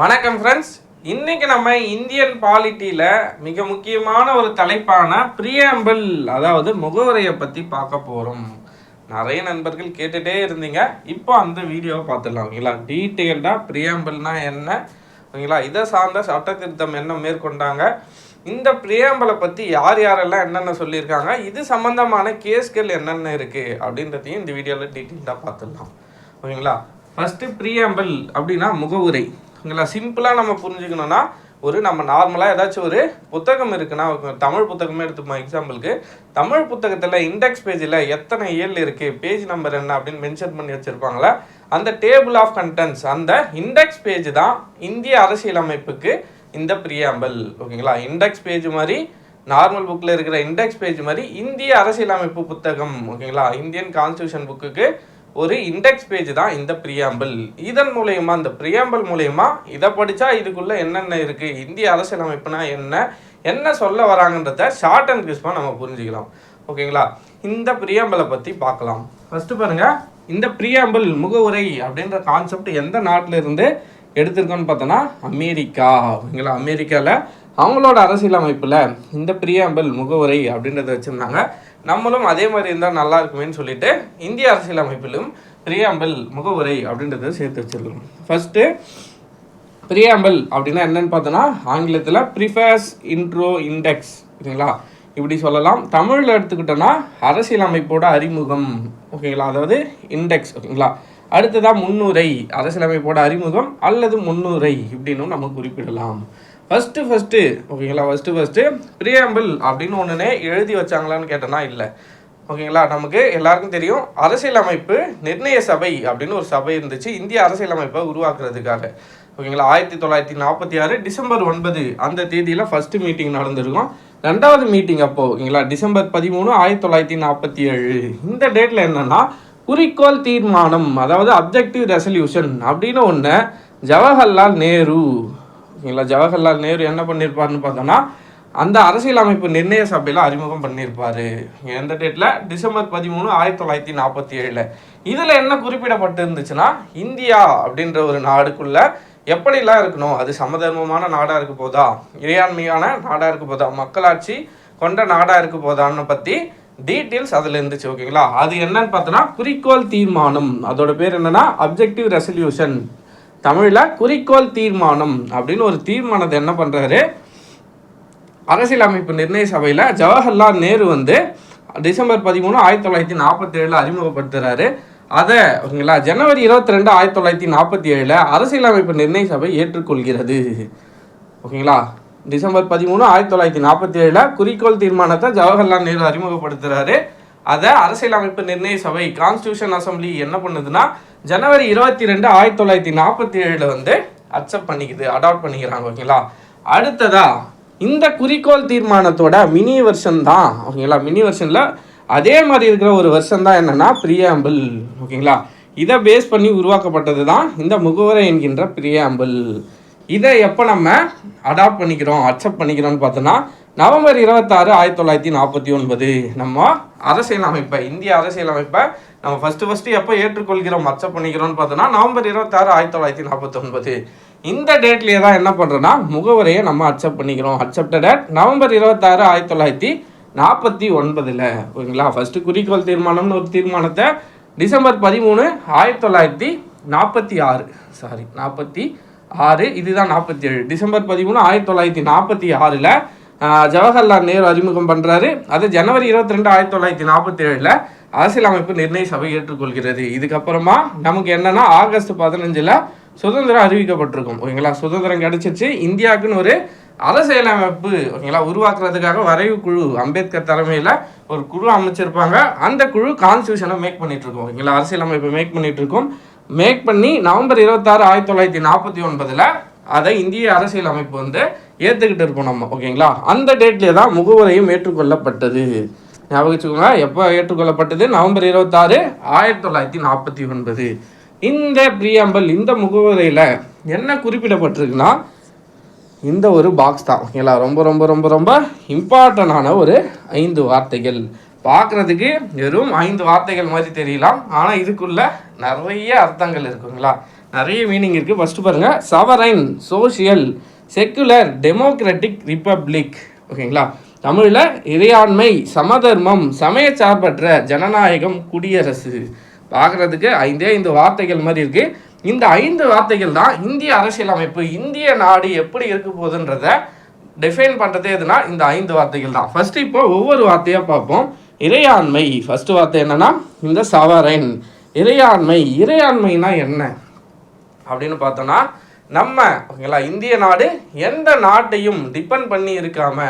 வணக்கம் ஃப்ரெண்ட்ஸ் இன்னைக்கு நம்ம இந்தியன் பாலிட்டியில் மிக முக்கியமான ஒரு தலைப்பான பிரியாம்பிள் அதாவது முகவரையை பற்றி பார்க்க போகிறோம் நிறைய நண்பர்கள் கேட்டுகிட்டே இருந்தீங்க. இப்போ அந்த வீடியோவை பார்த்துடலாம் ஓகேங்களா? டீட்டெயில்டாக பிரியாம்பிள்னா என்ன ஓகேங்களா? இதை சார்ந்த சட்ட திருத்தம் என்ன மேற்கொண்டாங்க? இந்த பிரியாம்பலை பற்றி யார் யாரெல்லாம் என்னென்ன சொல்லியிருக்காங்க? இது சம்மந்தமான கேஸ்கள் என்னென்ன இருக்குது அப்படின்றதையும் இந்த வீடியோவில் டீட்டெயில்டாக பார்த்துடலாம் ஓகேங்களா? ஃபஸ்ட்டு ப்ரீஆம்பிள் அப்படின்னா முகவுரை. ஓகேங்களா சிம்பிளாக நம்ம புரிஞ்சுக்கணும்னா ஒரு நம்ம நார்மலாக ஏதாச்சும் ஒரு புத்தகம் இருக்குன்னா தமிழ் புத்தகமே எடுத்துப்போம் எக்ஸாம்பிளுக்கு தமிழ் புத்தகத்தில் இண்டெக்ஸ் பேஜில் எத்தனை இயல் இருக்குது பேஜ் நம்பர் என்ன அப்படின்னு மென்ஷன் பண்ணி வச்சுருப்பாங்களா அந்த டேபிள் ஆஃப் கண்டென்ட்ஸ் அந்த இண்டெக்ஸ் பேஜ் தான் இந்திய அரசியலமைப்புக்கு இந்த பிரியாம்பல் ஓகேங்களா? இண்டெக்ஸ் பேஜ் மாதிரி நார்மல் புக்கில் இருக்கிற இண்டெக்ஸ் பேஜ் மாதிரி இந்திய அரசியலமைப்பு புத்தகம் ஓகேங்களா? இந்தியன் கான்ஸ்டியூஷன் புக்குக்கு ஒரு இண்டெக்ஸ் பேஜ் தான் இந்த பிரியாம்பிள் இதன் மூலயமா இந்த பிரியாம்பிள் மூலயமா இதை படித்தா இதுக்குள்ளே என்னென்ன இருக்குது இந்திய அரசியலமைப்புனா என்ன என்ன சொல்ல வராங்கன்றத ஷார்ட் அண்ட் கிறிஸ்பாக நம்ம புரிஞ்சுக்கலாம். ஓகேங்களா? இந்த பிரியாம்பலை பற்றி பார்க்கலாம். ஃபஸ்ட்டு பாருங்கள் இந்த பிரியாம்பிள் முகவுரை அப்படின்ற கான்செப்ட் எந்த நாட்டில் இருந்து எடுத்திருக்கோன்னு பார்த்தோன்னா அமெரிக்கா. ஓகேங்களா? அமெரிக்காவில் அவங்களோட அரசியலமைப்பில் இந்த பிரியாம்பிள் முகவுரை அப்படின்றத வச்சுருந்தாங்க. நம்மளும் அதே மாதிரி இருந்தால் நல்லா இருக்குமேன்னு சொல்லிட்டு இந்திய அரசியலமைப்பிலும் பிரியாம்பல் முகவுரை அப்படின்றத சேர்த்து வச்சிருக்கோம் ஃபஸ்ட்டு பிரியாம்பல் அப்படின்னா என்னன்னு பார்த்தோன்னா ஆங்கிலத்தில் ப்ரிஃபேஸ் இன்ட்ரோ இண்டெக்ஸ் ஓகேங்களா இப்படி சொல்லலாம். தமிழில் எடுத்துக்கிட்டோன்னா அரசியலமைப்போட அறிமுகம் ஓகேங்களா? அதாவது இண்டெக்ஸ் ஓகேங்களா? அடுத்ததாக முன்னுரை அரசியலமைப்போட அறிமுகம் அல்லது முன்னுரை இப்படின்னு நம்ம குறிப்பிடலாம். ஃபஸ்ட்டு ஃபஸ்ட்டு ஓகேங்களா? ஃபஸ்ட்டு ஃபஸ்ட்டு பிரியம்பிள் அப்படின்னு ஒன்றுனே எழுதி வச்சாங்களான்னு கேட்டோன்னா இல்லை. ஓகேங்களா? நமக்கு எல்லாருக்கும் தெரியும். அரசியலமைப்பு நிர்ணய சபை அப்படின்னு ஒரு சபை இருந்துச்சு. இந்திய அரசியலமைப்பை உருவாக்குறதுக்காக. ஓகேங்களா? ஆயிரத்தி தொள்ளாயிரத்தி நாற்பத்தி ஆறு டிசம்பர் ஒன்பது அந்த தேதியில் ஃபஸ்ட்டு மீட்டிங் நடந்திருக்கும். ரெண்டாவது மீட்டிங் அப்போ ஓகேங்களா? டிசம்பர் பதிமூணு ஆயிரத்தி தொள்ளாயிரத்தி நாற்பத்தி ஏழு. இந்த டேட்டில் என்னென்னா குறிக்கோள் தீர்மானம் அதாவது அப்ஜெக்டிவ் ரெசல்யூஷன் அப்படின்னு ஒன்று ஜவஹர்லால் நேரு ஓகேங்களா ஜவஹர்லால் நேரு என்ன பண்ணியிருப்பாருன்னு பார்த்தோன்னா அந்த அரசியலமைப்பு நிர்ணய சபையில் அறிமுகம் பண்ணியிருப்பார் எந்த டேட்டில் டிசம்பர் பதிமூணு ஆயிரத்தி தொள்ளாயிரத்தி நாற்பத்தி ஏழில். இதில் என்ன குறிப்பிடப்பட்டு இருந்துச்சுன்னா இந்தியா அப்படின்ற ஒரு நாடுக்குள்ளே எப்படிலாம் இருக்கணும்? அது சமதர்மமான நாடாக இருக்க போதா? இறையாண்மையான நாடாக இருக்க போதா? மக்களாட்சி கொண்ட நாடாக இருக்க போதான்னு பற்றி டீட்டெயில்ஸ் அதில் இருந்துச்சு ஓகேங்களா அது என்னன்னு பார்த்தோன்னா குறிக்கோள் தீர்மானம். அதோட பேர் என்னன்னா அப்ஜெக்டிவ் ரெசல்யூஷன் தமிழில் குறிக்கோள் தீர்மானம் அப்படின்னு ஒரு தீர்மானத்தை என்ன பண்ணுறாரு அரசியலமைப்பு நிர்ணய சபையில் ஜவஹர்லால் நேரு வந்து டிசம்பர் பதிமூணு ஆயிரத்தி தொள்ளாயிரத்தி நாற்பத்தி ஏழில் அறிமுகப்படுத்துகிறாரு அதை ஓகேங்களா? ஜனவரி இருபத்தி ரெண்டு ஆயிரத்தி தொள்ளாயிரத்தி நாற்பத்தி ஏழில் அரசியலமைப்பு நிர்ணய சபை ஏற்றுக்கொள்கிறது. ஓகேங்களா? டிசம்பர் பதிமூணு ஆயிரத்தி தொள்ளாயிரத்தி நாற்பத்தி ஏழில் குறிக்கோள் தீர்மானத்தை ஜவஹர்லால் நேரு அறிமுகப்படுத்துகிறாரு அதை அரசியலமைப்பு நிர்ணய சபை கான்ஸ்டியூஷன் அசம்பிளி என்ன பண்ணுதுன்னா ஜனவரி இருபத்தி ரெண்டு ஆயிரத்தி தொள்ளாயிரத்தி நாற்பத்தி ஏழில் வந்து அக்செப்ட் பண்ணிக்குது அடாப்ட் பண்ணிக்கிறாங்க ஓகேங்களா? அடுத்ததா இந்த குறிக்கோள் தீர்மானத்தோட மினி வெர்ஷன் தான் ஓகேங்களா? மினி வெர்ஷனில் அதே மாதிரி இருக்கிற ஒரு வெர்ஷன் தான் என்னென்னா பிரியாம்பிள் ஓகேங்களா? இதை பேஸ் பண்ணி உருவாக்கப்பட்டது தான் இந்த முகவரை என்கின்ற பிரியாம்பிள் இதை எப்போ நம்ம அடாப்ட் பண்ணிக்கிறோம் அக்செப்ட் பண்ணிக்கிறோம்னு பார்த்தோன்னா நவம்பர் இருபத்தாறு ஆயிரத்தி தொள்ளாயிரத்தி நாற்பத்தி ஒன்பது. நம்ம அரசியலமைப்பை இந்திய அரசியலமைப்பை நம்ம ஃபஸ்ட்டு ஃபஸ்ட்டு எப்போ ஏற்றுக்கொள்கிறோம் அக்செப்ட் பண்ணிக்கிறோம்னு பார்த்தோன்னா நவம்பர் இருபத்தாறு ஆயிரத்தி தொள்ளாயிரத்தி நாற்பத்தொன்பது இந்த டேட்லேயே தான் என்ன பண்ணுறோன்னா முகவரையை நம்ம அக்செப்ட் பண்ணிக்கிறோம். அக்செப்டட் அட் நவம்பர் இருபத்தாறு ஆயிரத்தி தொள்ளாயிரத்தி நாற்பத்தி ஒன்பதில். ஓகேங்களா ஃபஸ்ட்டு குறிக்கோள் தீர்மானம்னு ஒரு தீர்மானத்தை டிசம்பர் பதிமூணு ஆயிரத்தி தொள்ளாயிரத்தி நாற்பத்தி ஆறு. சாரி நாற்பத்தி ஆறு இதுதான் நாற்பத்தி ஏழு. டிசம்பர் பதிமூணு ஆயிரத்தி தொள்ளாயிரத்தி நாற்பத்தி ஆறில் ஜவஹர்லால் நேரு அறிமுகம் பண்ணுறாரு அது ஜனவரி இருபத்தி ரெண்டு ஆயிரத்தி தொள்ளாயிரத்தி நாற்பத்தி ஏழில் அரசியலமைப்பு நிர்ணய சபை ஏற்றுக்கொள்கிறது. இதுக்கப்புறமா நமக்கு என்னன்னா ஆகஸ்ட் பதினஞ்சில் சுதந்திரம் அறிவிக்கப்பட்டிருக்கும். ஓகேங்களா? சுதந்திரம் கிடைச்சிச்சு. இந்தியாவுக்குன்னு ஒரு அரசியலமைப்பு ஓகேங்களா உருவாக்குறதுக்காக வரைவு குழு அம்பேத்கர் தலைமையில் ஒரு குழு அமைச்சிருப்பாங்க. அந்த குழு கான்ஸ்டியூஷனை மேக் பண்ணிட்டு இருக்கோம் ஓகேங்களா? அரசியலமைப்பை மேக் பண்ணிட்டு இருக்கோம் மேக் பண்ணி நவம்பர் இருபத்தாறு ஆயிரத்தி தொள்ளாயிரத்தி நாற்பத்தி ஒன்பதில் அதை இந்திய அரசியல் அமைப்பு வந்து ஏற்றுக்கிட்டு இருப்போம் நம்ம ஓகேங்களா? அந்த டேட்லேயே தான் முகவரையும் ஏற்றுக்கொள்ளப்பட்டது. ஞாபகம் வச்சுக்கோங்க எப்போ ஏற்றுக்கொள்ளப்பட்டது? நவம்பர் இருபத்தாறு ஆயிரத்தி தொள்ளாயிரத்தி நாற்பத்தி ஒன்பது. இந்த பிரியாம்பல் இந்த முகவரையில் என்ன குறிப்பிடப்பட்டிருக்குன்னா இந்த ஒரு பாக்ஸ் தான் ஓகேங்களா? ரொம்ப ரொம்ப ரொம்ப ரொம்ப இம்பார்ட்டண்டான ஒரு ஐந்து வார்த்தைகள். பார்க்குறதுக்கு வெறும் ஐந்து வார்த்தைகள் மாதிரி தெரியலாம். ஆனால் இதுக்குள்ள நிறைய அர்த்தங்கள் இருக்குங்களா நிறைய மீனிங் இருக்குது ஃபஸ்ட்டு பாருங்கள் sovereign social secular democratic republic ஓகேங்களா தமிழில் இறையாண்மை சமதர்மம் சமயச்சார்பற்ற ஜனநாயகம் குடியரசு. பார்க்குறதுக்கு ஐந்தே ஐந்து வார்த்தைகள் மாதிரி இருக்குது இந்த ஐந்து வார்த்தைகள் தான் இந்திய அரசியலமைப்பு இந்திய நாடு எப்படி இருக்க போகுதுன்றத டிஃபைன் பண்ணுறதே எதுனா இந்த ஐந்து வார்த்தைகள் தான். ஃபஸ்ட்டு இப்போ ஒவ்வொரு வார்த்தையாக பார்ப்போம். இறையாண்மை. ஃபஸ்ட்டு வார்த்தை என்னன்னா இந்த சவரைன் இறையாண்மை. இறையாண்மைனா என்ன? அப்படின்னு பார்த்தோன்னா நம்ம ஓகேங்களா இந்திய நாடு எந்த நாட்டையும் டிபெண்ட் பண்ணி இருக்காம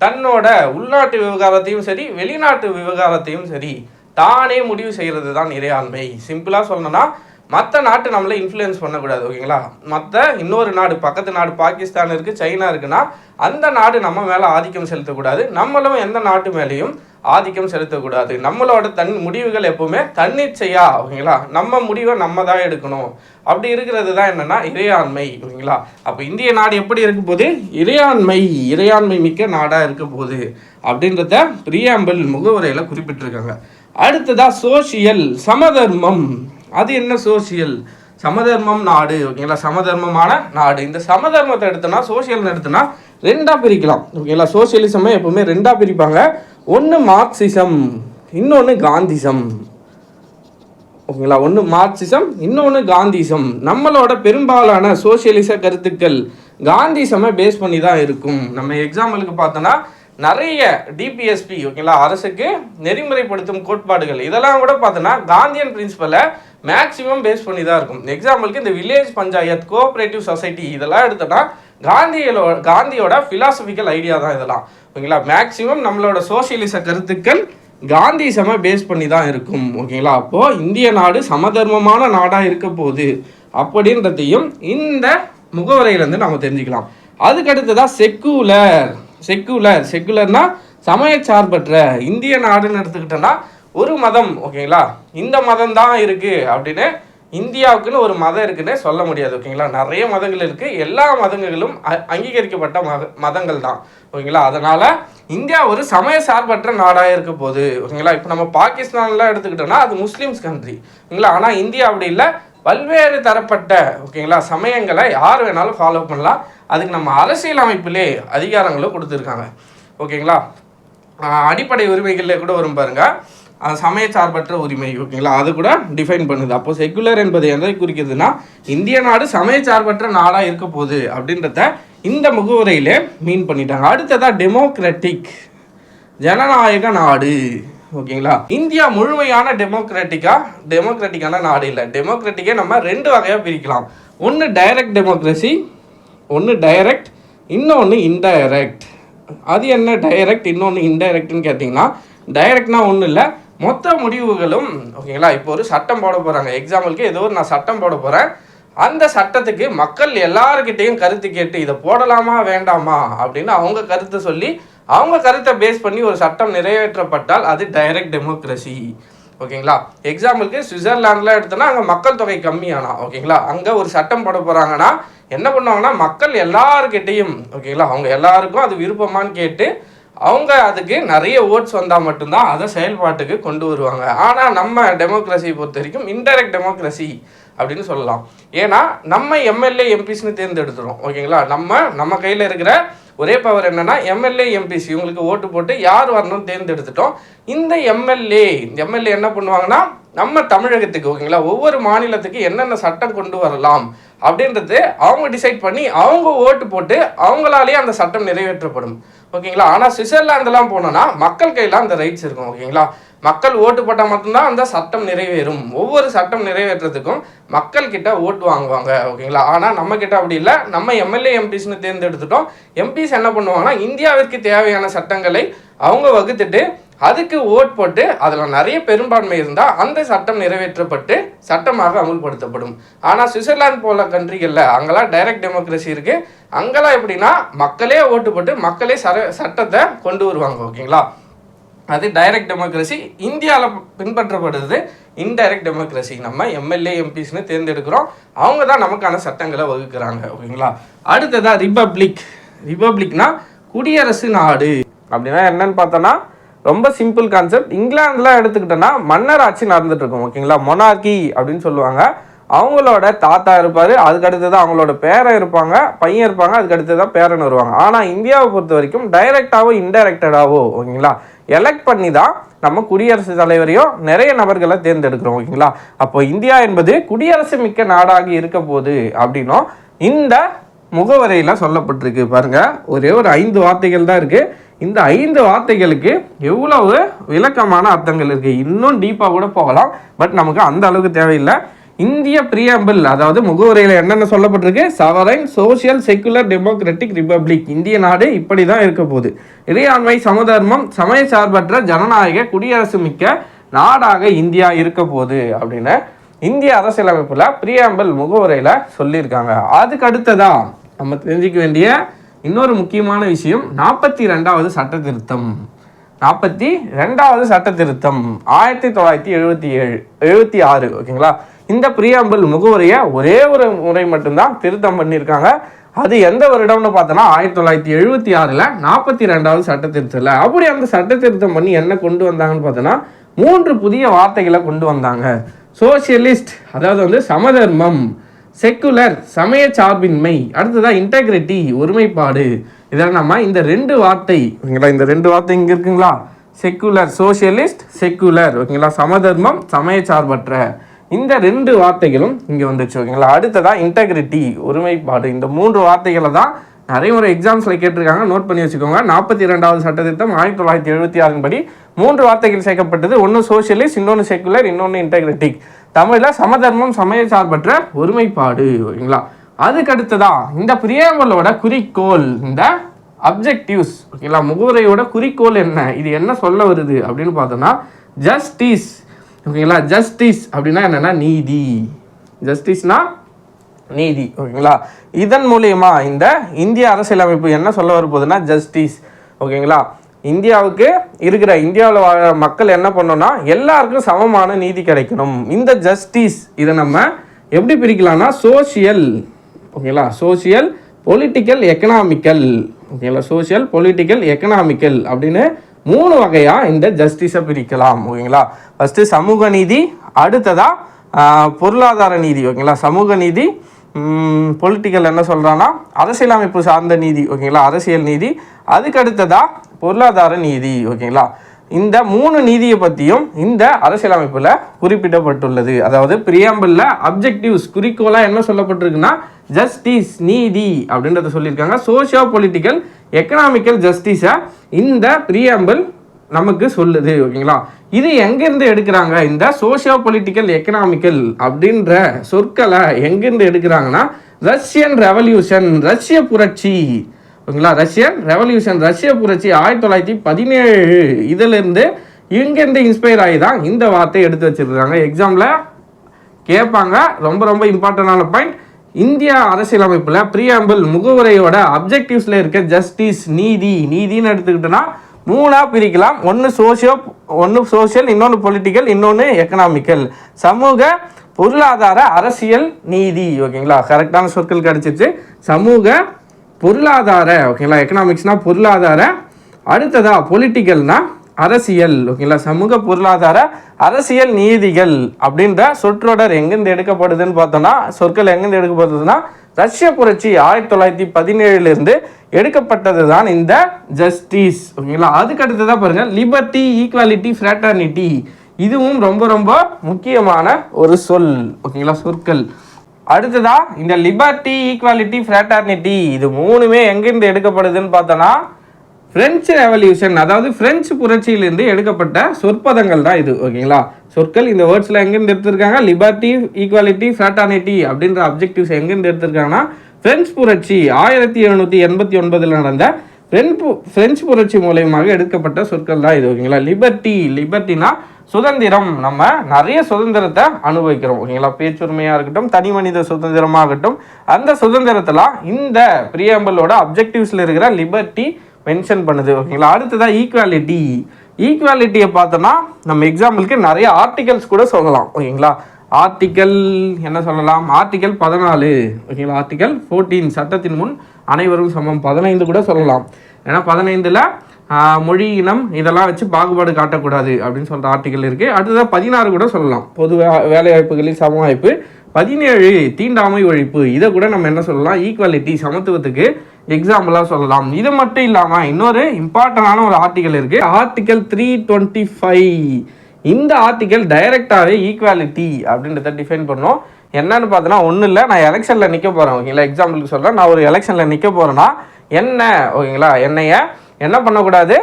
தன்னோட உள்நாட்டு விவகாரத்தையும் சரி வெளிநாட்டு விவகாரத்தையும் சரி தானே முடிவு செய்கிறது தான் இறையாண்மை சிம்பிளாக சொல்லணும்னா மற்ற நாட்டு நம்மளை இன்ஃப்ளூயன்ஸ் பண்ணக்கூடாது ஓகேங்களா? மற்ற இன்னொரு நாடு பக்கத்து நாடு பாகிஸ்தான் இருக்குது சைனா இருக்குன்னா அந்த நாடு நம்ம மேலே ஆதிக்கம் செலுத்தக்கூடாது. நம்மளும் எந்த நாட்டு மேலேயும் ஆதிக்கம் செலுத்தக்கூடாது. நம்மளோட தன் முடிவுகள் எப்போவுமே தன்னிச்சையா ஓகேங்களா? நம்ம முடிவை நம்ம தான் எடுக்கணும். அப்படி இருக்கிறது தான் என்னன்னா இறையாண்மை ஓகேங்களா? அப்போ இந்திய நாடு எப்படி இருக்க போது இறையாண்மை இறையாண்மை மிக்க நாடாக இருக்க போகுது. அப்படின்றத பிரியாம்பல் முகவுரையில் குறிப்பிட்டிருக்காங்க. அடுத்ததா சோசியல் சமதர்மம். அது என்ன சோசியல் சமதர்மம் நாடு ஓகேங்களா சமதர்மமான நாடு. இந்த சமதர்மத்தை எடுத்தோன்னா சோசியல் எடுத்தோன்னா ரெண்டாக பிரிக்கலாம். ஓகேங்களா சோசியலிசமே எப்பவுமே ரெண்டாக பிரிப்பாங்க. ஒன்று மார்க்சிசம் இன்னொன்று காந்திசம். ஓகேங்களா ஒன்று மார்க்சிசம் இன்னொன்று காந்திசம். நம்மளோட பெரும்பாலான சோசியலிச கருத்துக்கள் காந்திசமை பேஸ் பண்ணி தான் இருக்கும். நம்ம எக்ஸாம்பிளுக்கு பார்த்தோன்னா நிறைய டிபிஎஸ்பி ஓகேங்களா அரசுக்கு நெறிமுறைப்படுத்தும் கோட்பாடுகள். இதெல்லாம் கூட பார்த்தோன்னா காந்தியன் பிரின்சிபலை மேக்ஸிமம் பேஸ் பண்ணி தான் இருக்கும். எக்ஸாம்பிளுக்கு இந்த வில்லேஜ் பஞ்சாயத் கோஆப்ரேட்டிவ் சொசைட்டி இதெல்லாம் எடுத்தோன்னா காந்தியலோ காந்தியோட ஃபிலாசபிக்கல் ஐடியா தான் இதெல்லாம். ஓகேங்களா மேக்ஸிமம் நம்மளோட சோசியலிச கருத்துக்கள் காந்தி சம பேஸ் பண்ணி தான் இருக்கும். ஓகேங்களா அப்போது இந்திய நாடு சமதர்மமான நாடாக இருக்க போகுது அப்படின்றதையும் இந்த முகவரையிலேருந்து நம்ம தெரிஞ்சுக்கலாம். அதுக்கு அடுத்ததாக செக்குலர் செக்குலர் செக்குலர்னா சமய சார்பற்ற இந்திய நாடுன்னு எடுத்துக்கிட்டோன்னா ஒரு மதம் ஓகேங்களா? இந்த மதம் தான் இருக்குது அப்படின்னு இந்தியாவுக்குன்னு ஒரு மதம் இருக்குன்னு சொல்ல முடியாது ஓகேங்களா? நிறைய மதங்கள் இருக்குது எல்லா மதங்களும் அ- அங்கீகரிக்கப்பட்ட மத மதங்கள் தான் ஓகேங்களா? அதனால் இந்தியா ஒரு சமய சார்பற்ற நாடாக இருக்க போகுது ஓகேங்களா? இப்போ நம்ம பாகிஸ்தான்லாம் எடுத்துக்கிட்டோம்னா அது முஸ்லீம்ஸ் கண்ட்ரி ஓகேங்களா? ஆனால் இந்தியா அப்படி இல்லை. பல்வேறு தரப்பட்ட ஓகேங்களா சமயங்களை யார் வேணாலும் ஃபாலோ பண்ணலாம். அதுக்கு நம்ம அரசியல் அமைப்பிலே அதிகாரங்களும் கொடுத்துருக்காங்க. ஓகேங்களா? அடிப்படை உரிமைகளில் கூட வரும் பாருங்க. சமய சார்பற்ற உரிமை ஓகேங்களா? அது கூட டிஃபைன் பண்ணுது. அப்போ செக்குலர் என்பது எதை குறிக்கிறதுனா இந்திய நாடு சமய சார்பற்ற நாடாக இருக்க போகுது அப்படின்றத இந்த முகவுரையிலே மீன் பண்ணிட்டாங்க. அடுத்ததாக டெமோக்ராட்டிக் ஜனநாயக நாடு. ஓகேங்களா? இந்தியா முழுமையான டெமோக்ராட்டிக்கா டெமோக்ராட்டிக்கான நாடு இல்லை. டெமோக்ராட்டிக்கே நம்ம ரெண்டு வகையாக பிரிக்கலாம். ஒன்று டைரக்ட் டெமோக்ரஸி ஒன்று டைரக்ட் இன்னொன்று இன்டைரக்ட் அது என்ன டைரக்ட் இன்னொன்று இன்டைரக்ட்னு கேட்டிங்கன்னா டைரக்ட்னா ஒன்றும் இல்லை. மொத்த முடிவுகளும் ஓகேங்களா இப்போ ஒரு சட்டம் போட போகிறாங்க எக்ஸாம்பிளுக்கு ஏதோ ஒரு நான் சட்டம் போட போகிறேன் அந்த சட்டத்துக்கு மக்கள் எல்லாருக்கிட்டேயும் கருத்து கேட்டு இதை போடலாமா வேண்டாமா? அப்படின்னு அவங்க கருத்தை சொல்லி அவங்க கருத்தை பேஸ் பண்ணி ஒரு சட்டம் நிறைவேற்றப்பட்டால் அது டைரக்ட் டெமோக்ரஸி ஓகேங்களா? எக்ஸாம்பிளுக்கு சுவிட்சர்லாண்டில் எடுத்தோன்னா அங்கே மக்கள் தொகை கம்மியானா ஓகேங்களா? அங்கே ஒரு சட்டம் போட போகிறாங்கன்னா என்ன பண்ணுவாங்கன்னா மக்கள் எல்லாருக்கிட்டேயும் ஓகேங்களா? அவங்க எல்லாருக்கும் அது விருப்பமான்னு கேட்டு அவங்க அதுக்கு நிறைய ஓட்ஸ் வந்தால் மட்டும்தான் அதை செயல்பாட்டுக்கு கொண்டு வருவாங்க. ஆனால் நம்ம டெமோக்ரஸியை பொறுத்த வரைக்கும் இன்டைரக்ட் டெமோக்ரஸி அப்படின்னு சொல்லலாம். ஏன்னா நம்ம எம்எல்ஏ எம்பிஸ்னு தேர்ந்தெடுத்துறோம் ஓகேங்களா? நம்ம நம்ம கையில் இருக்கிற ஒரே பவர் என்னன்னா எம்எல்ஏ எம்பிசி இவங்களுக்கு ஓட்டு போட்டு யார் வரணும்னு தேர்ந்தெடுத்துட்டோம். இந்த எம்எல்ஏ எம்எல்ஏ என்ன பண்ணுவாங்கன்னா நம்ம தமிழகத்துக்கு ஓகேங்களா ஒவ்வொரு மாநிலத்துக்கு என்னென்ன சட்டம் கொண்டு வரலாம் அப்படின்றது அவங்க டிசைட் பண்ணி அவங்க ஓட்டு போட்டு அவங்களாலேயே அந்த சட்டம் நிறைவேற்றப்படும். ஓகேங்களா? ஆனால் சுவிட்சர்லாந்துலாம் போனோன்னா மக்கள் கையில் அந்த ரைட்ஸ் இருக்கும் ஓகேங்களா? மக்கள் ஓட்டு போட்டால் மட்டும்தான் அந்த சட்டம் நிறைவேறும். ஒவ்வொரு சட்டம் நிறைவேற்றத்துக்கும் மக்கள் கிட்ட ஓட்டு வாங்குவாங்க ஓகேங்களா? ஆனால் நம்ம கிட்ட அப்படி இல்லை. நம்ம எம்எல்ஏ எம்பிஸ்னு தேர்ந்தெடுத்துட்டோம். எம்பிஸ் என்ன பண்ணுவாங்கன்னா இந்தியாவிற்கு தேவையான சட்டங்களை அவங்க வகுத்துட்டு அதுக்கு ஓட் போட்டு அதில் நிறைய பெரும்பான்மை இருந்தால் அந்த சட்டம் நிறைவேற்றப்பட்டு சட்டமாக அமுல்படுத்தப்படும். ஆனால் சுவிட்சர்லாந்து போல கண்ட்ரிகளில் அங்கெல்லாம் டைரக்ட் டெமோக்ரஸி இருக்குது அங்கெல்லாம் எப்படின்னா மக்களே ஓட்டு போட்டு மக்களே சர சட்டத்தை கொண்டு வருவாங்க ஓகேங்களா? அது டைரக்ட் டெமோக்ரஸி இந்தியாவில் பின்பற்றப்படுறது இன்டைரக்ட் டெமோக்ரஸி நம்ம எம்எல்ஏ எம்பிஸ்னு தேர்ந்தெடுக்கிறோம். அவங்க தான் நமக்கான சட்டங்களை வகுக்கிறாங்க. ஓகேங்களா? அடுத்ததாக ரிபப்ளிக் ரிபப்ளிக்னா குடியரசு நாடு. அப்படின்னா என்னன்னு பார்த்தோன்னா ரொம்ப சிம்பிள் கான்செப்ட் இங்கிலாந்துலாம் எடுத்துக்கிட்டோன்னா மன்னர் ஆட்சி நடந்துட்டு இருக்கும். ஓகேங்களா? மொனார்கி அப்படின்னு சொல்லுவாங்க. அவங்களோட தாத்தா இருப்பார் அதுக்கடுத்து தான் அவங்களோட பேரன் இருப்பாங்க பையன் இருப்பாங்க அதுக்கு அடுத்து தான் பேரன் வருவாங்க. ஆனால் இந்தியாவை பொறுத்த வரைக்கும் டைரெக்டாகவோ இன்டைரக்டடாகவோ ஓகேங்களா எலெக்ட் பண்ணி தான் நம்ம குடியரசுத் தலைவரையும் நிறைய நபர்களை தேர்ந்தெடுக்கிறோம் ஓகேங்களா. அப்போ இந்தியா என்பது குடியரசு மிக்க நாடாகி இருக்க போது அப்படின்னும் இந்த முகவரையில் சொல்லப்பட்டிருக்கு. பாருங்க ஒரே ஒரு ஐந்து வார்த்தைகள் தான் இருக்குது இந்த ஐந்து வார்த்தைகளுக்கு எவ்வளவு விளக்கமான அர்த்தங்கள் இருக்குது இன்னும் டீப்பாக கூட போகலாம். பட் நமக்கு அந்த அளவுக்கு தேவையில்லை. இந்திய பிரியாம்பிள் அதாவது முகவுரையில் என்னென்ன சொல்லப்பட்டிருக்கு? Sovereign social secular democratic republic இந்திய நாடு இப்படி தான் இருக்க போகுது. இறையாண்மை சமதர்மம் சமய சார்பற்ற ஜனநாயக குடியரசு மிக்க நாடாக இந்தியா இருக்க போகுது அப்படின்னு இந்திய அரசியலமைப்பில் பிரியாம்பிள் முகவுரையில் சொல்லியிருக்காங்க. அதுக்கு அடுத்ததாக நம்ம தெரிஞ்சுக்க வேண்டிய இன்னொரு முக்கியமான விஷயம் நாற்பத்தி ரெண்டாவது சட்ட திருத்தம் நாற்பத்தி ரெண்டாவது சட்ட திருத்தம் ஆயிரத்தி தொள்ளாயிரத்தி எழுபத்தி ஏழு எழுபத்தி ஆறு ஓகேங்களா? இந்த பிரியாம்பல் முகவரியை ஒரே ஒரு முறை மட்டும்தான் திருத்தம் பண்ணியிருக்காங்க. அது எந்த வருடம்னு பார்த்தோன்னா ஆயிரத்தி தொள்ளாயிரத்தி எழுபத்தி ஆறில் நாற்பத்தி ரெண்டாவது சட்ட திருத்தத்தில் அப்படி அந்த சட்ட திருத்தம் பண்ணி என்ன கொண்டு வந்தாங்கன்னு பார்த்தோன்னா மூன்று புதிய வார்த்தைகளை கொண்டு வந்தாங்க. சோசியலிஸ்ட் அதாவது வந்து சமதர்மம் செக்குலர் சமய சார்பின்மை அடுத்ததாக இன்டெகிரிட்டி ஒருமைப்பாடு. இதெல்லாம் நம்ம இந்த ரெண்டு வார்த்தை. ஓகேங்களா? இந்த ரெண்டு வார்த்தை இங்கே இருக்குங்களா? செக்குலர் சோசியலிஸ்ட் செக்குலர் ஓகேங்களா? சமதர்மம் சமய சார்பற்ற. இந்த ரெண்டு வார்த்தைகளும் இங்கே வந்துச்சு ஓகேங்களா? அடுத்ததாக இன்டெகிரிட்டி ஒருமைப்பாடு. இந்த மூன்று வார்த்தைகளை தான் நிறைய ஒரு எக்ஸாம்ஸில் கேட்டிருக்காங்க. நோட் பண்ணி வச்சுக்கோங்க. நாற்பத்தி ரெண்டாவது சட்டத்திட்டம் ஆயிரத்தி தொள்ளாயிரத்தி எழுபத்தி ஆறின் படி மூன்று வார்த்தைகள் சேர்க்கப்பட்டது. ஒன்று சோசியலிஸ்ட் இன்னொன்று செக்குலர் இன்னொன்று இன்டெகிரிட்டிக் தமிழில் சமதர்மம் சமய சார்பற்ற ஒருமைப்பாடு ஓகேங்களா? அதுக்கு அடுத்ததா இந்த பிரியாமலோட குறிக்கோள் இந்த அப்ஜெக்டிவ்ஸ் ஓகேங்களா? முகவுரையோட குறிக்கோள் என்ன? இது என்ன சொல்ல வருது அப்படின்னு பார்த்தோம்னா ஜஸ்டிஸ் ஓகேங்களா? ஜஸ்டிஸ் அப்படின்னா என்னென்னா நீதி. ஜஸ்டிஸ்னா நீதி ஓகேங்களா? இதன் மூலியமா இந்த இந்திய அரசியலமைப்பு என்ன சொல்ல வரப்போகுதுன்னா ஜஸ்டிஸ் ஓகேங்களா? இந்தியாவுக்கு இருக்கிற இந்தியாவில் வாழ மக்கள் என்ன பண்ணோம்னா எல்லாருக்கும் சமமான நீதி கிடைக்கணும். இந்த ஜஸ்டிஸ் இதை நம்ம எப்படி பிரிக்கலாம்னா சோஷியல் ஓகேங்களா? சோஷியல் பொலிட்டிக்கல் எக்கனாமிக்கல் ஓகேங்களா? சோஷியல் பொலிட்டிக்கல் எக்கனாமிக்கல் அப்படின்னு மூணு வகையாக இந்த ஜஸ்டிஸை பிரிக்கலாம் ஓகேங்களா ஃபஸ்ட்டு சமூக நீதி அடுத்ததாக பொருளாதார நீதி ஓகேங்களா சமூக நீதி பொலிட்டிக்கல் என்ன சொல்கிறான்னா அரசியலமைப்பு சார்ந்த நீதி ஓகேங்களா அரசியல் நீதி அதுக்கு அடுத்ததாக பொருளாதார நீதி ஓகேங்களா இந்த மூணு நீதியை பற்றியும் இந்த அரசியலமைப்பில் குறிப்பிடப்பட்டுள்ளது. அதாவது பிரியாம்பிளில் அப்ஜெக்டிவ்ஸ் குறிக்கோளாக என்ன சொல்லப்பட்டிருக்குன்னா ஜஸ்டிஸ் நீதி அப்படின்றத சொல்லியிருக்காங்க. சோஷியோ பொலிட்டிக்கல் எக்கனாமிக்கல் ஜஸ்டிஸை இந்த பிரியாம்பிள் நமக்கு சொல்லுது ஓகேங்களா? இது எங்கேருந்து எடுக்கிறாங்க? இந்த சோஷியோ பொலிட்டிக்கல் எக்கனாமிக்கல் அப்படின்ற சொற்களை எங்கேருந்து எடுக்கிறாங்கன்னா ரஷ்யன் ரெவல்யூஷன் ரஷ்ய புரட்சி ஓகேங்களா? ரஷ்யன் ரெவல்யூஷன் ரஷ்ய புரட்சி ஆயிரத்தி தொள்ளாயிரத்தி பதினேழு இதிலிருந்து இங்கேருந்து இன்ஸ்பயர் ஆகி தான் இந்த வார்த்தையை எடுத்து வச்சிருக்காங்க எக்ஸாமில் கேட்பாங்க. ரொம்ப ரொம்ப இம்பார்ட்டண்டான பாயிண்ட் இந்தியா அரசியலமைப்பில் ப்ரீஆம்பிள் முகவுரையோட அப்ஜெக்டிவ்ஸில் இருக்க ஜஸ்டிஸ் நீதி நீதின்னு எடுத்துக்கிட்டோன்னா மூணாக பிரிக்கலாம். ஒன்று சோஷியோ ஒன்று சோஷியல் இன்னொன்று பொலிட்டிக்கல் இன்னொன்று எக்கனாமிக்கல் சமூக பொருளாதார அரசியல் நீதி ஓகேங்களா? கரெக்டான சொற்கள் கிடச்சிருச்சு சமூக பொருளாதார ஓகேங்களா? எக்கனாமிக்ஸ்னால் பொருளாதார. அடுத்ததாக பொலிட்டிக்கல்னால் அரசியல் ஓகேங்களா? சமூக பொருளாதார அரசியல் நீதிகள் அப்படின்ற சொற்றொடர் எங்கேருந்து எடுக்கப்படுதுன்னு பார்த்தோம்னா சொற்கள் எங்கேருந்து எடுக்கப்படுதுன்னா ரஷ்ய புரட்சி ஆயிரத்தி தொள்ளாயிரத்தி பதினேழுலேருந்து எடுக்கப்பட்டது தான் இந்த ஜஸ்டிஸ் ஓகேங்களா? அதுக்கு தான் பாருங்கள் லிபர்ட்டி ஈக்குவாலிட்டி ஃப்ராட்டர்னிட்டி இதுவும் ரொம்ப ரொம்ப முக்கியமான ஒரு சொல் ஓகேங்களா சொற்கள். அடுத்ததா இந்த லிபர்ட்டி ஈக்குவாலிட்டி ஃப்ராட்டர்னிட்டி இது மூணுமே எங்கேருந்து எடுக்கப்படுதுன்னு பார்த்தோன்னா பிரெஞ்சு ரெவல்யூஷன் அதாவது பிரெஞ்சு புரட்சியிலிருந்து எடுக்கப்பட்ட சொற்பதங்கள் தான் இது ஓகேங்களா? சொற்கள் இந்த வேர்ட்ஸில் எங்கேருந்து எடுத்திருக்காங்க? லிபர்ட்டி ஈக்குவாலிட்டி ஃப்ராட்டானிட்டி அப்படின்ற அப்ஜெக்டிவ்ஸ் எங்கேருந்து எடுத்திருக்காங்கன்னா பிரெஞ்சு புரட்சி ஆயிரத்தி எழுநூற்றி எண்பத்தி ஒன்பதில் நடந்த பிரெஞ்சு பிரெஞ்சு புரட்சி மூலயமாக எடுக்கப்பட்ட சொற்கள் தான் இது ஓகேங்களா? லிபர்ட்டி லிபர்ட்டினா சுதந்திரம். நம்ம நிறைய சுதந்திரத்தை அனுபவிக்கிறோம் ஓகேங்களா? பேச்சுரிமையாக இருக்கட்டும் தனி மனித சுதந்திரமாகட்டும் அந்த சுதந்திரத்தெல்லாம் இந்த பிரியம்பலோட அப்ஜெக்டிவ்ஸில் இருக்கிற லிபர்ட்டி மென்ஷன் பண்ணுது ஓகேங்களா? அடுத்ததான் ஈக்குவாலிட்டி ஈக்குவாலிட்டியை பார்த்தோன்னா நம்ம எக்ஸாம்பிளுக்கு நிறைய ஆர்டிகல்ஸ் கூட சொல்லலாம் ஓகேங்களா? ஆர்டிக்கல் என்ன சொல்லலாம்? ஆர்டிக்கல் பதினாலு ஓகேங்களா? ஆர்டிக்கல் ஃபோர்டீன் சட்டத்தின் முன் அனைவரும் சமம். பதினைந்து கூட சொல்லலாம். ஏன்னா பதினைந்தில் மொழி இனம் இதெல்லாம் வச்சு பாகுபாடு காட்டக்கூடாது அப்படின்னு சொல்கிற ஆர்டிக்கல் இருக்குது அடுத்ததாக பதினாறு கூட சொல்லலாம். பொது வேலைவாய்ப்புகளில் சம வாய்ப்பு பதினேழு தீண்டாமை ஒழிப்பு. இதை கூட நம்ம என்ன சொல்லலாம்? ஈக்குவாலிட்டி சமத்துவத்துக்கு எக்ஸாம்பிளாக சொல்லலாம். இது மட்டும் இல்லாமல் இன்னொரு இம்பார்ட்டண்டான ஒரு ஆர்டிக்கல் இருக்குது ஆர்டிக்கல் த்ரீ டுவெண்ட்டி ஃபைவ் இந்த ஆர்டிக்கல் டைரெக்டாகவே ஈக்குவாலிட்டி அப்படின்றத டிஃபைன் பண்ணோம். என்னன்னு பார்த்தோன்னா ஒன்றும் இல்லை. நான் எலெக்ஷனில் நிற்க போகிறேன் ஓகேங்களா எக்ஸாம்பிளுக்கு சொல்கிறேன் நான் ஒரு எலெக்ஷனில் நிற்க போகிறேன்னா என்ன ஓகேங்களா என்னைய என்ன பண்ணக்கூடாது?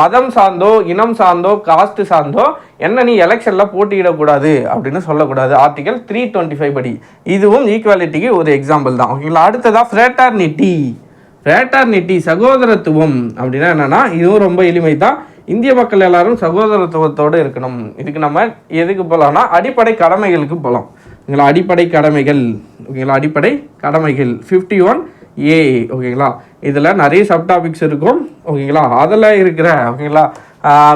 மதம் சார்ந்தோ இனம் சார்ந்தோ காஸ்ட் சார்ந்தோ என்ன நீ எலெக்ஷனில் போட்டியிடக்கூடாது அப்படின்னு சொல்லக்கூடாது. ஆர்டிகல் த்ரீ டுவெண்ட்டி ஃபைவ் படி. இதுவும் ஈக்குவாலிட்டிக்கு ஒரு எக்ஸாம்பிள் தான். ஓகேங்களா அடுத்ததாக ஃப்ரேட்டர்னிட்டி ஃப்ரேட்டர்னிட்டி சகோதரத்துவம் அப்படின்னா என்னென்னா இதுவும் ரொம்ப எளிமை தான் இந்திய மக்கள் எல்லாரும் சகோதரத்துவத்தோடு இருக்கணும். இதுக்கு நம்ம எதுக்கு போகலாம்னா அடிப்படை கடமைகளுக்கு போகலாம் ஓகேங்களா? அடிப்படை கடமைகள். ஓகேங்களா? அடிப்படை கடமைகள். ஃபிஃப்டி ஒன் ஏஐ ஓகேங்களா? இதில் நிறைய சப் டாபிக்ஸ் இருக்கும். ஓகேங்களா? அதில் இருக்கிற ஓகேங்களா?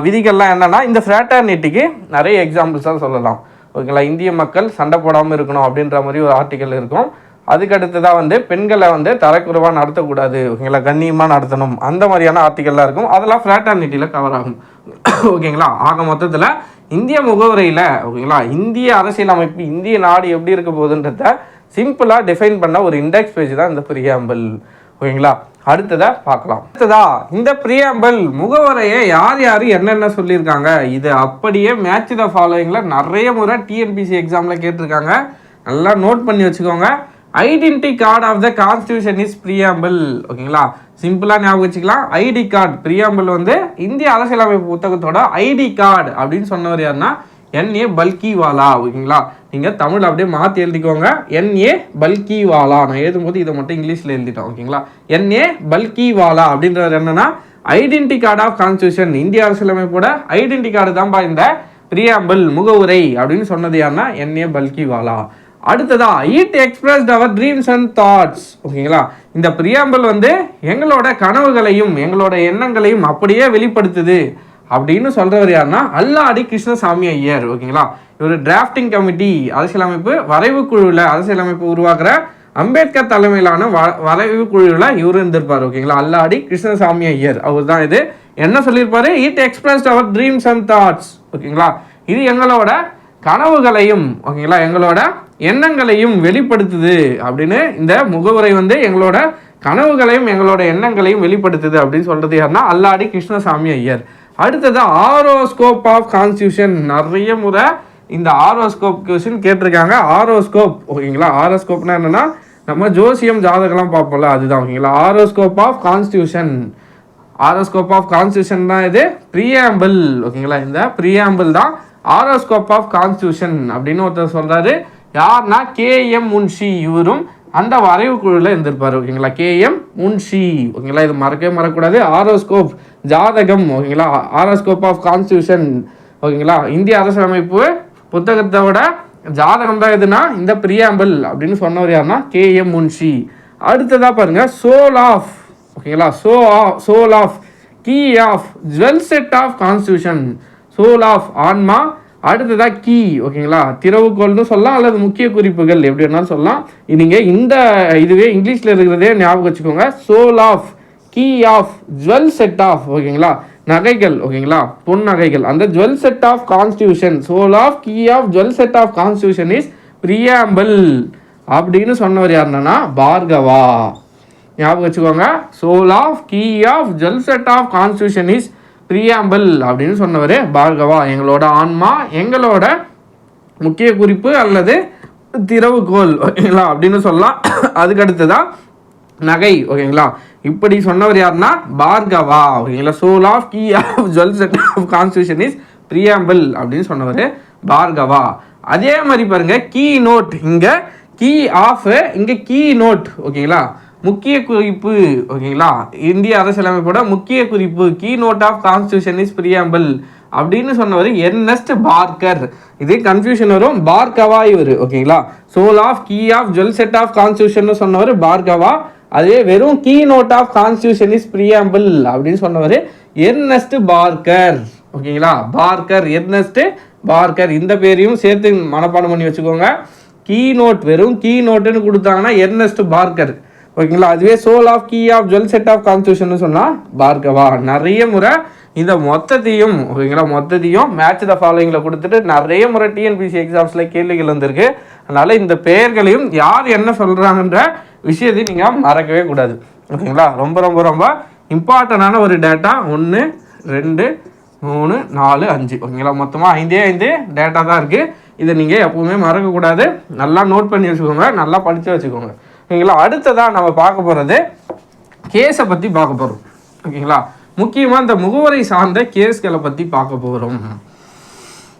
விதிகள்லாம் என்னன்னா இந்த ஃப்ராட்டர்னிட்டிக்கு நிறைய எக்ஸாம்பிள்ஸாக சொல்லலாம். ஓகேங்களா? இந்திய மக்கள் சண்டை போடாமல் இருக்கணும் அப்படின்ற மாதிரி ஒரு ஆர்டிக்கல் இருக்கும். அதுக்கு அடுத்ததாக வந்து பெண்களை வந்து தரக்குறைவாக நடத்தக்கூடாது. ஓகேங்களா? கண்ணியமாக நடத்தணும். அந்த மாதிரியான ஆர்டிக்கல்லாம் இருக்கும். அதெல்லாம் ஃப்ராட்டர்னிட்டியில் கவர் ஆகும். ஓகேங்களா? ஆக மொத்தத்தில் இந்திய முகவரையில் ஓகேங்களா? இந்திய அரசியலமைப்பு இந்திய நாடு எப்படி இருக்க போகுதுன்றத சிம்பிளாக டிஃபைன் பண்ண ஒரு இண்டெக்ஸ் பேஜ் தான் இந்த பிரியாம்பல் ஓகேங்களா? அடுத்ததை பார்க்கலாம். அடுத்ததா இந்த பிரியாம்பல் முகவரையை யார் யார் என்னென்ன சொல்லியிருக்காங்க? இது அப்படியே மேட்ச் த ஃபாலோயிங்கில் நிறைய முறை டிஎன்பிசி எக்ஸாமில் கேட்டிருக்காங்க. நல்லா நோட் பண்ணி வச்சுக்கோங்க. Identity card of the constitution is preamble ஓகேங்களா? சிம்பிளாக ஞாபகம் வச்சுக்கலாம். ஐடி கார்டு பிரியாம்பிள் வந்து இந்திய அரசியலமைப்பு புத்தகத்தோட ஐடி கார்டு அப்படின்னு சொன்னவர் யாருன்னா என்ஏ பல்கிவாலா ஓகேங்களா? நீங்கள் தமிழ் அப்படியே மாற்றி எழுதிக்கோங்க. N A Palkhivala. நான் எழுதும்போது இதை மட்டும் இங்கிலீஷில் எழுதிட்டேன் ஓகேங்களா? என்ஏ பல்கிவாலா அப்படின்றது என்னென்னா ஐடென்டி கார்டு ஆஃப் கான்ஸ்டியூஷன் இந்திய அரசியலமைப்போட ஐடென்டி கார்டு தான்ப்பா இந்த பிரியாம்பிள் முகவுரை அப்படின்னு சொன்னது யாருன்னா என்ஏ பல்கிவாலா. அடுத்ததா it expressed our dreams and thoughts ஓகேங்களா? இந்த பிரியாம்பல் வந்து எங்களோட கனவுகளையும் எங்களோட எண்ணங்களையும் அப்படியே வெளிப்படுத்துது அப்படின்னு சொல்றவர் யாருன்னா அல்லாடி கிருஷ்ணசாமி ஐயர் ஓகேங்களா? இவர் டிராஃப்டிங் கமிட்டி அரசியலமைப்பு வரைவு குழுவில் அரசியலமைப்பு உருவாக்குற அம்பேத்கர் தலைமையிலான வ- வரைவு குழுவில் இவர் இருந்திருப்பார் ஓகேங்களா அல்லாடி கிருஷ்ணசாமி ஐயர் அவர் தான் இது. என்ன சொல்லியிருப்பாரு? It expressed our dreams and thoughts ஓகேங்களா இது எங்களோட கனவுகளையும் ஓகேங்களா எங்களோட எண்ணங்களையும் வெளிப்படுத்துது அப்படின்னு இந்த முகவுரை வந்து எங்களோட கனவுகளையும் எங்களோட எண்ணங்களையும் வெளிப்படுத்துது அப்படின்னு சொல்றது யாருன்னா அல்லாடி கிருஷ்ணசாமி ஐயர். அடுத்தது ஆரோஸ்கோப் ஆஃப் கான்ஸ்டியூஷன் நிறைய முறை இந்த ஆரோஸ்கோப் கொஸ்டின் கேட்டிருக்காங்க. ஆரோஸ்கோப் ஓகேங்களா? ஆரோஸ்கோப்னா என்னென்னா நம்ம ஜோசியம் ஜாதகம்லாம் பார்ப்போம்ல அதுதான் ஓகேங்களா? Horoscope of constitution. Horoscope of constitution தான் இது ப்ரியாம்பிள் ஓகேங்களா? இந்த ப்ரியாம்பிள் தான் ஆரோஸ்கோப் ஆஃப் கான்ஸ்டியூஷன் அப்படின்னு ஒருத்தர் சொல்கிறாரு யார்னா கேஎம் முன்ஷி இவரும் அந்த வரைவு குழுவில் இருந்திருப்பார் ஓகேங்களா? கேஎம் முன்ஷி ஓகேங்களா? இது மறக்கவே மறக்கக்கூடாது. ஆரோஸ்கோப் ஜாதகம் ஓகேங்களா? ஆரோஸ்கோப் ஆஃப் கான்ஸ்டியூஷன் ஓகேங்களா? இந்திய அரசியலமைப்பு புத்தகத்தோட ஜாதகம் தான் எதுனா இந்த பிரியாம்பல் அப்படின்னு சொன்னவர் யாருன்னா கேஎம் முன்ஷி. அடுத்ததாக பாருங்கள் சோல் ஆஃப் ஓகேங்களா so soul of key of jewel set of constitution soul of ஆன்மா அடுத்ததாக கீ ஓகேங்களா திறவுகோல்னு சொல்லலாம் அல்லது முக்கிய குறிப்புகள் எப்படி வேணாலும் சொல்லலாம். நீங்கள் இந்த இதுவே இங்கிலீஷில் இருக்கிறதே ஞாபகம் வச்சுக்கோங்க. Soul of key of jewel set of ஓகேங்களா நகைகள் ஓகேங்களா? பொன் நகைகள். அந்த jewel set of constitution soul of key of jewel set of constitution is preamble அப்படின்னு சொன்னவர் யாருன்னா பார்கவா. ஞாபகம் வச்சுக்கோங்க. Soul of key of jewel set of constitution is preamble அப்படின்னு சொன்னவர் பார்கவா. எங்களோட ஆன்மா எங்களோட முக்கிய குறிப்பு அல்லது திறவுகோல் ஓகேங்களா? அப்படின்னு சொல்லலாம். அதுக்கடுத்து தான் நகை ஓகேங்களா? இப்படி சொன்னவர் யாருன்னா? பார்கவா. ஓகேங்களா soul of key of jewel set of constitution is preamble அப்படின்னு சொன்னவர் பார்கவா. அதே மாதிரி பாருங்க கீ நோட் இங்கே கீ ஆஃப் இங்கே கீ நோட் ஓகேங்களா? முக்கிய குறிப்பு ஓகேங்களா? இந்திய அரசியலமைப்போட முக்கிய குறிப்பு key note of constitution is preamble அப்படின்னு சொன்னவர் எர்னஸ்ட் பார்க்கர் இது கன்ஃபியூஷன் வரும். பார்கவா இவர் ஓகேங்களா? Soul of key of jewel set of constitution சொன்னவர் பார்கவா. அதுவே வெறும் key note of constitution is preamble அப்படின்னு சொன்னவர் எர்னஸ்ட் பார்க்கர் ஓகேங்களா? பார்க்கர் எர்னஸ்ட் பார்க்கர் இந்த பேரையும் சேர்த்து மனப்பாடம் பண்ணி வச்சுக்கோங்க. கீ நோட் வெறும் கீ நோட்டுன்னு கொடுத்தாங்கன்னா எர்னஸ்ட் பார்க்கர் ஓகேங்களா? அதுவே soul of key of jewel set of constitution சொன்னால் பார்க்கவா நிறைய முறை இந்த மொத்தத்தையும் ஓகேங்களா மொத்தத்தையும் மேட்ச் த ஃபாலோயிங்கில் கொடுத்துட்டு நிறைய முறை டிஎன்பிசி எக்ஸாம்ஸில் கேள்விகள் வந்திருக்கு. அதனால் இந்த பெயர்களையும் யார் என்ன சொல்கிறாங்கன்ற விஷயத்தை நீங்கள் மறக்கவே கூடாது. ஓகேங்களா? ரொம்ப ரொம்ப ரொம்ப இம்பார்ட்டண்டான ஒரு டேட்டா ஒன்று ரெண்டு மூணு நாலு அஞ்சு. ஓகேங்களா? மொத்தமாக ஐந்தே ஐந்து டேட்டா தான் இருக்குது இதை நீங்கள் எப்பவுமே மறக்கக்கூடாது நல்லா நோட் பண்ணி வச்சுக்கோங்க. நல்லா படித்து வச்சுக்கோங்க. ஓகேங்களா? அடுத்ததாக நம்ம பார்க்க போகிறது கேஸை பற்றி பார்க்க போகிறோம் ஓகேங்களா? முக்கியமாக இந்த முகவரை சார்ந்த கேஸ்களை பற்றி பார்க்க போகிறோம்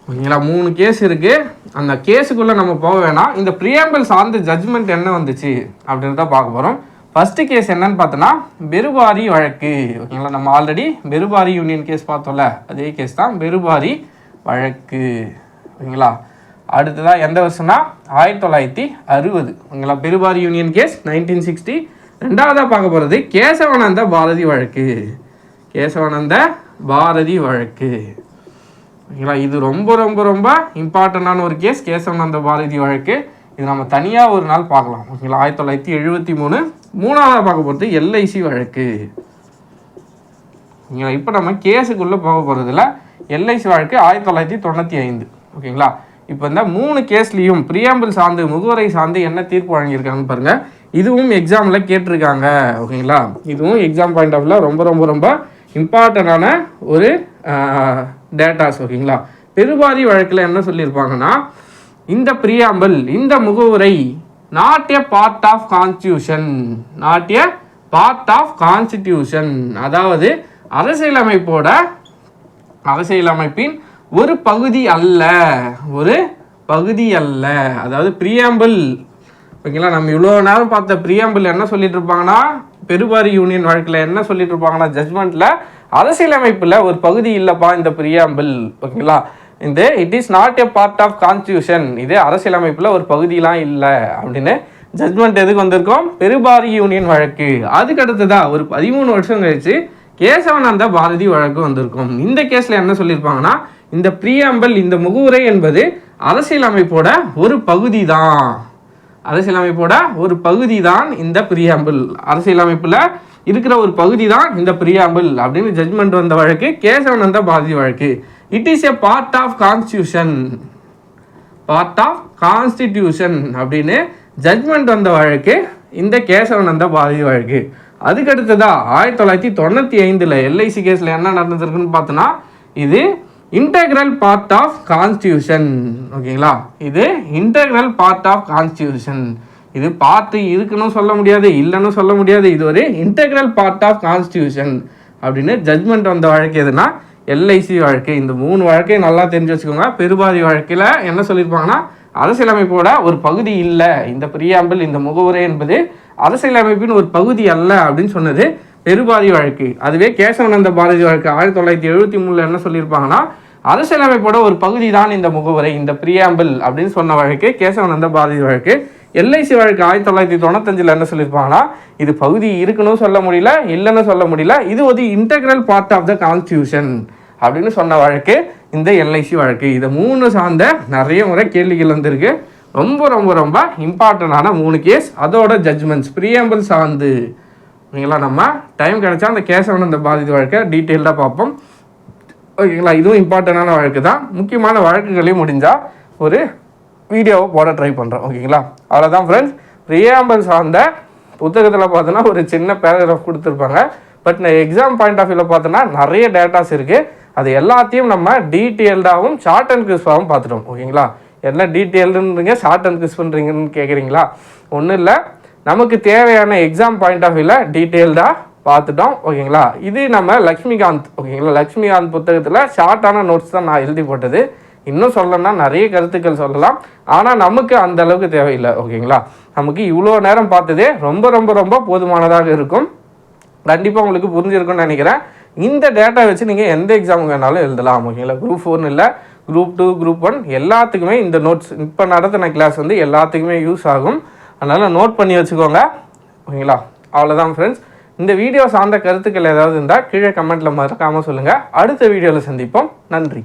ஓகேங்களா? மூணு கேஸ் இருக்குது அந்த கேஸுக்குள்ளே நம்ம போக வேணாம். இந்த ப்ரியாம்பிள் சார்ந்த ஜட்ஜ்மெண்ட் என்ன வந்துச்சு அப்படின்னு தான் பார்க்க போகிறோம் ஃபஸ்ட்டு கேஸ் என்னன்னு பார்த்தோன்னா பெருபாரி வழக்கு. ஓகேங்களா நம்ம ஆல்ரெடி பெருபாரி யூனியன் கேஸ் பார்த்தோம்ல. அதே கேஸ் தான் பெருபாரி வழக்கு. ஓகேங்களா? அடுத்ததாக எந்த வருஷம்னா ஆயிரத்தி தொள்ளாயிரத்தி அறுபது. ஓகேங்களா? Berubari union case nineteen sixty ரெண்டாவதாக பார்க்க போகிறது கேசவானந்த பாரதி வழக்கு. கேசவானந்த பாரதி வழக்கு. ஓகேங்களா இது ரொம்ப ரொம்ப ரொம்ப இம்பார்ட்டண்டான ஒரு கேஸ் கேசவானந்த பாரதி வழக்கு. இது நம்ம தனியாக ஒரு நாள் பார்க்கலாம். ஓகேங்களா? ஆயிரத்தி தொள்ளாயிரத்தி எழுபத்தி மூணு மூணாவதாக பார்க்க போகிறது எல்ஐசி வழக்கு. ஓகேங்களா? இப்போ நம்ம கேஸுக்குள்ளே போக போகிறதுல எல்ஐசி வழக்கு ஆயிரத்தி தொள்ளாயிரத்தி தொண்ணூற்றி ஐந்து. ஓகேங்களா? இப்போ இந்த மூணு கேஸ்லேயும் பிரியாம்பிள் சார்ந்து முகவரை சார்ந்து என்ன தீர்ப்பு வழங்கியிருக்காங்கன்னு பாருங்கள் இதுவும் எக்ஸாமில் கேட்டிருக்காங்க. ஓகேங்களா? இதுவும் எக்ஸாம் பாயிண்ட் ஆஃப் ரொம்ப ரொம்ப ரொம்ப இம்பார்ட்டண்டான ஒரு டேட்டாஸ் ஓகேங்களா? பெருவாரி வழக்கில் என்ன சொல்லியிருப்பாங்கன்னா இந்த பிரியாம்பல் இந்த முகவுரை not a part of constitution not a part of constitution அதாவது அரசியலமைப்போட அரசியலமைப்பின் ஒரு பகுதி அல்ல. ஒரு பகுதி அல்ல. அதாவது பிரியாம்பிள் ஓகேங்களா? நம்ம இவ்வளோ நேரம் பார்த்த பிரியாம்பிள் என்ன சொல்லிட்டு இருப்பாங்கன்னா பெருபாரி யூனியன் வழக்கில் என்ன சொல்லிட்டு இருப்பாங்கன்னா ஜட்மெண்ட்டில் அரசியலமைப்பில் ஒரு பகுதி இல்லைப்பா இந்த பிரியாம்பிள் ஓகேங்களா இந்த it is not a part of constitution இது அரசியலமைப்பில் ஒரு பகுதியெலாம் இல்லை. அப்படின்னு ஜட்மெண்ட் எதுக்கு வந்திருக்கோம்? பெருபாரி யூனியன் வழக்கு. அதுக்கு அடுத்ததா ஒரு பதிமூணு வருஷம் கழிச்சு கேசவனந்த பாரதி வழக்கு வந்திருக்கும். இந்த கேஸில் என்ன சொல்லியிருப்பாங்கன்னா இந்த பிரியாம்பல் இந்த முகவுரை என்பது அரசியலமைப்போட ஒரு பகுதி தான் அரசியலமைப்போட ஒரு பகுதி தான் இந்த பிரியாம்பிள் அரசியலமைப்பில் இருக்கிற ஒரு பகுதி தான் இந்த பிரியாம்பிள் அப்படின்னு ஜட்மெண்ட் வந்த வழக்கு கேசவநந்த பாரதி வழக்கு. It is a part of constitution part of constitution அப்படின்னு ஜட்மெண்ட் வந்த வழக்கு இந்த கேசவநந்த பாரதி வழக்கு. அதுக்கு அடுத்ததா ஆயிரத்தி தொள்ளாயிரத்தி தொண்ணூற்றி ஐந்தில் எல்ஐசி கேஸில் என்ன நடந்திருக்குன்னு பார்த்தோன்னா இது இன்டெக்ரல் பார்ட் ஆஃப் கான்ஸ்டியூஷன் ஓகேங்களா? இது இன்டெக்ரல் பார்ட் ஆஃப் கான்ஸ்டியூஷன் இது பார்த்து இருக்குன்னு சொல்ல முடியாது இல்லைன்னு சொல்ல முடியாது. இது ஒரு இன்டெக்ரல் பார்ட் ஆஃப் கான்ஸ்டியூஷன் அப்படின்னு ஜட்மெண்ட் வந்த வழக்கு எதுனா எல்ஐசி வழக்கு. இந்த மூணு வழக்கையும் நல்லா தெரிஞ்சு வச்சுக்கோங்க. பெருபாதி வழக்கில் என்ன சொல்லியிருப்பாங்கன்னா அரசியலமைப்போட ஒரு பகுதி இல்லை. இந்த பிரியாம்பிள் இந்த முகவுரை என்பது அரசியலமைப்பின் ஒரு பகுதி அல்ல அப்படின்னு சொன்னது பெருபாதி வழக்கு. அதுவே கேசவனந்த பாரதி வழக்கு. ஆயிரத்தி தொள்ளாயிரத்தி எழுபத்தி மூணில் என்ன சொல்லியிருப்பாங்கன்னா அரசியலமைப்போட ஒரு பகுதி தான் இந்த முகவுரை இந்த பிரியாம்பிள் அப்படின்னு சொன்ன வழக்கு கேசவனந்த பாரதி வழக்கு. எல்ஐசி வழக்கு ஆயிரத்தி தொள்ளாயிரத்தி தொண்ணூத்தஞ்சில் என்ன சொல்லியிருப்பாங்கன்னா இது பகுதி இருக்குன்னு சொல்ல முடியல இல்லைன்னு சொல்ல முடியல இது ஒரு integral part of the constitution அப்படின்னு சொன்ன வழக்கு இந்த எல்ஐசி வழக்கு. இதை மூணு சார்ந்த நிறைய முறை கேள்விகள் வந்திருக்கு ரொம்ப ரொம்ப ரொம்ப இம்பார்ட்டண்டான மூணு கேஸ் அதோட ஜட்ஜ்மெண்ட்ஸ் ப்ரியம்பிள் சார்ந்து. ஓகேங்களா நம்ம டைம் கிடைச்சா அந்த கேசவனந்த பாதித்த வழக்கை டீட்டெயில்டாக பார்ப்போம். ஓகேங்களா இதுவும் இம்பார்ட்டண்டான வழக்கு தான் முக்கியமான வழக்குகளையும் முடிஞ்சால் ஒரு வீடியோவை போட ட்ரை பண்ணுறேன் ஓகேங்களா? அவ்வளோதான் ஃப்ரெண்ட்ஸ் ரியாம்பல் சார்ந்த புத்தகத்தில் பார்த்தோன்னா ஒரு சின்ன பேராகிராஃப் கொடுத்துருப்பாங்க. பட் நான் எக்ஸாம் பாயிண்ட் ஆஃப் வியூவில் பார்த்தோன்னா நிறைய டேட்டாஸ் இருக்குது அது எல்லாத்தையும் நம்ம டீட்டெயில்டாகவும் ஷார்ட் அண்ட் கிறிஸ்பாகவும் பார்த்துட்டோம் ஓகேங்களா? என்ன டீட்டெயில்டுன்றீங்க ஷார்ட் அண்ட் கிறிஸ்ப் பண்ணுறீங்கன்னு கேட்குறீங்களா ஒன்றும் இல்லை. நமக்கு தேவையான எக்ஸாம் பாயிண்ட் ஆஃப் வியூவில் டீட்டெயில்டாக பார்த்துட்டோம் ஓகேங்களா? இது நம்ம லக்ஷ்மிகாந்த் ஓகேங்களா? லக்ஷ்மிகாந்த் புத்தகத்தில் ஷார்ட்டான நோட்ஸ் தான் நான் எழுதி போட்டது. இன்னும் சொல்லணும்னா நிறைய கருத்துக்கள் சொல்லலாம். ஆனால் நமக்கு அந்த அளவுக்கு தேவையில்லை ஓகேங்களா? நமக்கு இவ்வளோ நேரம் பார்த்ததே ரொம்ப ரொம்ப ரொம்ப போதுமானதாக இருக்கும். கண்டிப்பாக உங்களுக்கு புரிஞ்சிருக்கும்னு நினைக்கிறேன். இந்த டேட்டா வச்சு நீங்கள் எந்த எக்ஸாம் வேணாலும் எழுதலாம் ஓகேங்களா? குரூப் ஃபோர்னு இல்லை குரூப் டூ குரூப் ஒன் எல்லாத்துக்குமே இந்த நோட்ஸ் இப்போ நடத்தின கிளாஸ் வந்து எல்லாத்துக்குமே யூஸ் ஆகும். அதனால் நோட் பண்ணி வச்சுக்கோங்க ஓகேங்களா? அவ்வளோதான் ஃப்ரெண்ட்ஸ் இந்த வீடியோ சார்ந்த கருத்துக்கள் ஏதாவது இருந்தால் கீழே கமெண்ட்டில் மறக்காமல் சொல்லுங்கள் அடுத்த வீடியோவில் சந்திப்போம். நன்றி.